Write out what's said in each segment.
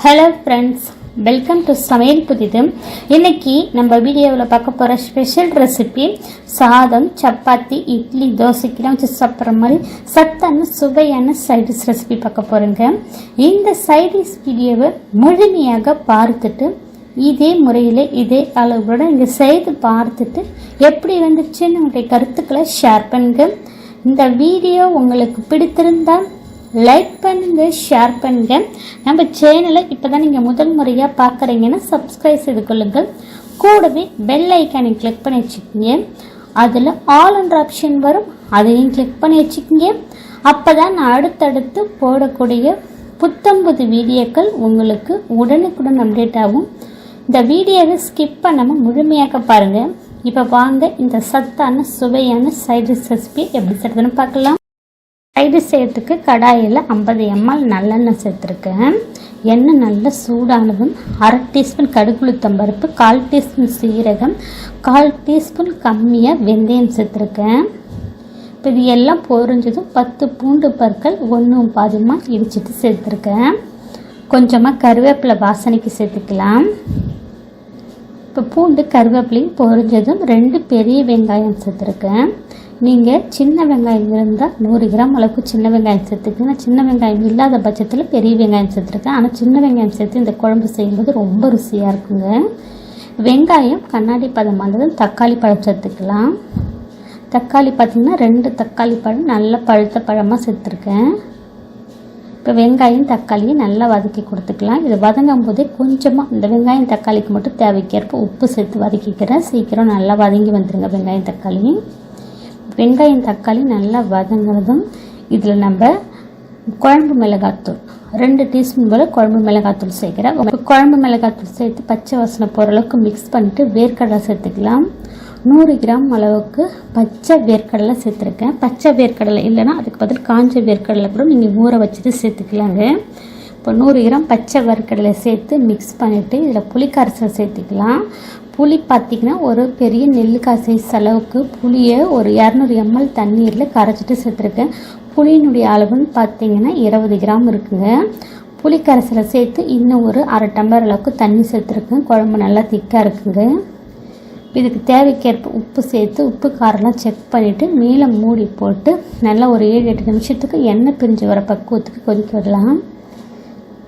Hello friends welcome to சமையல் புதிது இன்றைக்கி நம்ம வீடியோவில் பார்க்க போகிற ஸ்பெஷல் ரெசிபி சாதம் சப்பாத்தி இட்லி தோசைக்கெலாம் வச்சு சாப்பிட்ற மாதிரி சத்தான சுவையான சைடிஷ் ரெசிபி பார்க்க போகிறேங்க இந்த சைடிஷ் வீடியோவை முழுமையாக பார்த்துட்டு இதே முறையில் இதே அளவோட இங்கே செய்து பார்த்துட்டு எப்படி வந்துச்சுன்னு உங்களுடைய கருத்துக்களை ஷேர் பண்ணுங்க. இந்த வீடியோ உங்களுக்கு பிடித்திருந்தால் லைக் பண்ணுங்க ஷேர் பண்ணுங்க. நம்ம சேனலை இப்போ தான் நீங்கள் முதல் முறையாக பார்க்குறீங்கன்னா சப்ஸ்கிரைப் செய்து கொள்ளுங்கள். கூடவே பெல் ஐக்கானை கிளிக் பண்ணி வச்சுக்கோங்க. அதில் ஆல் என்ற ஆப்ஷன் வரும். அதையும் கிளிக் பண்ணி வச்சுக்கோங்க. அப்போ தான் நான் அடுத்தடுத்து போடக்கூடிய புத்தம்புது வீடியோக்கள் உங்களுக்கு உடனுக்குடன் அப்டேட் ஆகும். இந்த வீடியோவை ஸ்கிப் பண்ணாமல் முழுமையாக பாருங்கள் இப்போ வாங்க இந்த சத்தான சுவையான சைட் ரிஸ் ரெசிபி எப்படி செய்யறதுன்னு பார்க்கலாம். சைடு சேர்த்துக்கு? கடாயில் ஐம்பது எம்எல் நல்லெண்ணெய் சேர்த்துருக்கேன். எண்ணெய் நல்லா சூடானதும் அரை டீஸ்பூன் கடுகுளுத்தம் பருப்பு கால் டீஸ்பூன் சீரகம் கால் டீஸ்பூன் கம்மியாக வெந்தயம் சேர்த்துருக்கேன். இப்போ இது எல்லாம் பொரிஞ்சதும் பத்து பூண்டு பற்கள் ஒன்றும் பாதியமாக இடிச்சிட்டு சேர்த்துருக்கேன். கொஞ்சமாக கருவேப்பிலை வாசனைக்கு சேர்த்துக்கலாம். இப்போ பூண்டு கருவேப்பிலையும் பொரிஞ்சதும் ரெண்டு பெரிய வெங்காயம் சேர்த்துருக்கேன். நீங்கள் சின்ன வெங்காயம் இருந்தால் நூறு கிராம் அளவுக்கு சின்ன வெங்காயம் சேர்த்துக்கங்க. சின்ன வெங்காயம் இல்லாத பட்சத்தில் பெரிய வெங்காயம் சேர்த்துருக்கேன். ஆனால் சின்ன வெங்காயம் சேர்த்து இந்த குழம்பு செய்யும்போது ரொம்ப ருசியாக இருக்குங்க. வெங்காயம் கண்ணாடி பதம் வந்ததும் தக்காளி பழம் சேர்த்துக்கலாம். தக்காளி பார்த்திங்கன்னா ரெண்டு தக்காளி பழம் நல்லா பழுத்த பழமாக சேர்த்துருக்கேன். இப்போ வெங்காயம் தக்காளியும் நல்லா வதக்கி கொடுத்துக்கலாம். இது வதங்கும் போதே கொஞ்சமாக இந்த வெங்காயம் தக்காளிக்கு மட்டும் தேவைக்கேற்ப உப்பு சேர்த்து வதக்கிக்கிறேன். சீக்கிரம் நல்லா வதங்கி வந்துடுங்க வெங்காயம் தக்காளி. வெங்காயம் தக்காளி நல்லா வதங்குறதும் இதில் நம்ம குழம்பு மிளகாத்தூள் ரெண்டு டீஸ்பூன் போல் குழம்பு மிளகாத்தூள் சேர்க்குறேன். குழம்பு மிளகாத்தூள் சேர்த்து பச்சை வாசனை போகிற அளவுக்கு மிக்ஸ் பண்ணிட்டு வேர்க்கடலை சேர்த்துக்கலாம். நூறு கிராம் அளவுக்கு பச்சை வேர்க்கடலை சேர்த்துருக்கேன். பச்சை வேர்க்கடலை இல்லைன்னா அதுக்கு பதில் காஞ்ச வேர்க்கடலை கூட நீங்கள் ஊற வச்சுட்டு சேர்த்துக்கலாங்க. இப்போ நூறு கிராம் பச்சை வேர்க்கடலை சேர்த்து மிக்ஸ் பண்ணிவிட்டு இதில் புளிக்கரைசல் சேர்த்துக்கலாம். புளி பார்த்திங்கன்னா ஒரு பெரிய நெல்லிக்காய் சைஸ் அளவுக்கு புளியை ஒரு இரநூறு எம்எல் தண்ணீரில் கரைச்சிட்டு சேர்த்துருக்கேன். புளியினுடைய அளவுன்னு பார்த்தீங்கன்னா இருபது கிராம் இருக்குங்க. புளி கரைசலை சேர்த்து இன்னும் ஒரு அரை டம்ளர் அளவுக்கு தண்ணி சேர்த்துருக்கேன். குழம்பு நல்லா திக்காக இருக்குங்க. இதுக்கு தேவைக்கேற்ப உப்பு சேர்த்து உப்பு காரெல்லாம் செக் பண்ணிவிட்டு மேலே மூடி போட்டு நல்லா ஒரு ஏழு எட்டு நிமிஷத்துக்கு எண்ணெய் பிரிஞ்சு வர பக்குவத்துக்கு கொதிக்க விடலாம்.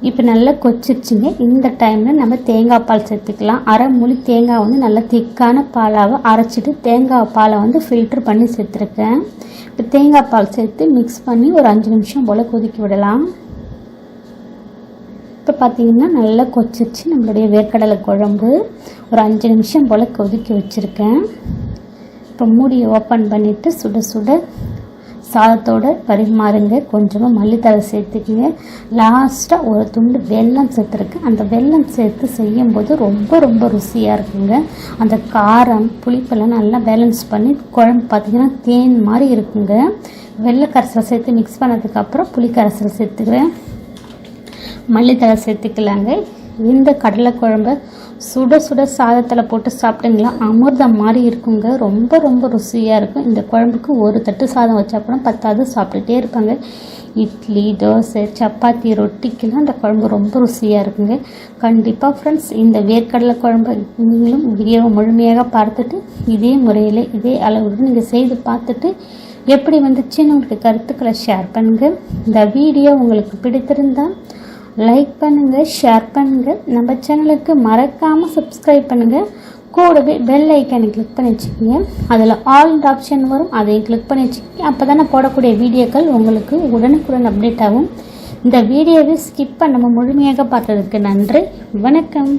இப்போ நல்லா கொச்சிருச்சுங்க. இந்த டைமில் நம்ம தேங்காய் பால் சேர்த்துக்கலாம். அரை மூலி தேங்காய் வந்து நல்லா திக்கான பாலாக அரைச்சிட்டு தேங்காய் பாலை வந்து ஃபில்ட்ரு பண்ணி சேர்த்துருக்கேன். இப்போ தேங்காய் பால் சேர்த்து மிக்ஸ் பண்ணி ஒரு அஞ்சு நிமிஷம் போல் கொதிக்க விடலாம். இப்போ பார்த்தீங்கன்னா நல்லா கொச்சிச்சு நம்மளுடைய வேர்க்கடலை குழம்பு. ஒரு அஞ்சு நிமிஷம் போல் கொதிக்க வச்சுருக்கேன். இப்போ மூடியை ஓப்பன் பண்ணிவிட்டு சுட சுட சாதத்தோடு பரிமாறுங்க. கொஞ்சமாக மல்லித்தலை சேர்த்துக்கிங்க. லாஸ்ட்டாக ஒரு துண்டு வெல்லம் சேர்த்துருக்கேன் அந்த வெல்லம் சேர்த்து செய்யும்போது ரொம்ப ரொம்ப ருசியாக இருக்குங்க. அந்த காரம் புளிப்பெல்லாம் நல்லா பேலன்ஸ் பண்ணி குழம்பு பார்த்திங்கன்னா தேன் மாதிரி இருக்குங்க. வெள்ளை கரைசலை சேர்த்து மிக்ஸ் பண்ணதுக்கப்புறம் புளி கரைசல் சேர்த்துக்கிறேன். மல்லித்தலை சேர்த்துக்கலாங்க. இந்த கடலை குழம்ப சுட சுட சாதத்தில் போட்டு சாப்பிட்டீங்களா? அமிர்தம் மாதிரி இருக்குங்க. ரொம்ப ரொம்ப ருசியாக இருக்கும். இந்த குழம்புக்கு ஒரு தட்டு சாதம் வச்சா கூட பத்தாவது சாப்பிட்டுட்டே இருப்பாங்க. இட்லி தோசை சப்பாத்தி ரொட்டிக்கெல்லாம் இந்த குழம்பு ரொம்ப ருசியாக இருக்குங்க. கண்டிப்பாக ஃப்ரெண்ட்ஸ் இந்த வேர்க்கடலை குழம்பு நீங்களும் வீடியோவை முழுமையாக பார்த்துட்டு இதே முறையில் இதே அளவுடன் நீங்கள் செய்து பார்த்துட்டு எப்படி வந்துச்சுன்னு உங்களுக்கு கருத்துக்களை ஷேர் பண்ணுங்கள் இந்த வீடியோ உங்களுக்கு பிடித்திருந்தால் லைக் பண்ணுங்கள் ஷேர் பண்ணுங்கள் நம்ம சேனலுக்கு மறக்காமல் சப்ஸ்கிரைப் பண்ணுங்கள் கூடவே பெல் ஐக்கனை கிளிக் பண்ணி வச்சுக்கோங்க. அதில் ஆல் ஆப்ஷன் வரும் அதையும் கிளிக் பண்ணி வச்சுக்கோங்க. அப்போ தான் நான் போடக்கூடிய வீடியோக்கள் உங்களுக்கு உடனுக்குடன் அப்டேட் ஆகும். இந்த வீடியோவை ஸ்கிப் பண்ணாமல் முழுமையாக பார்த்ததுக்கு நன்றி. வணக்கம்.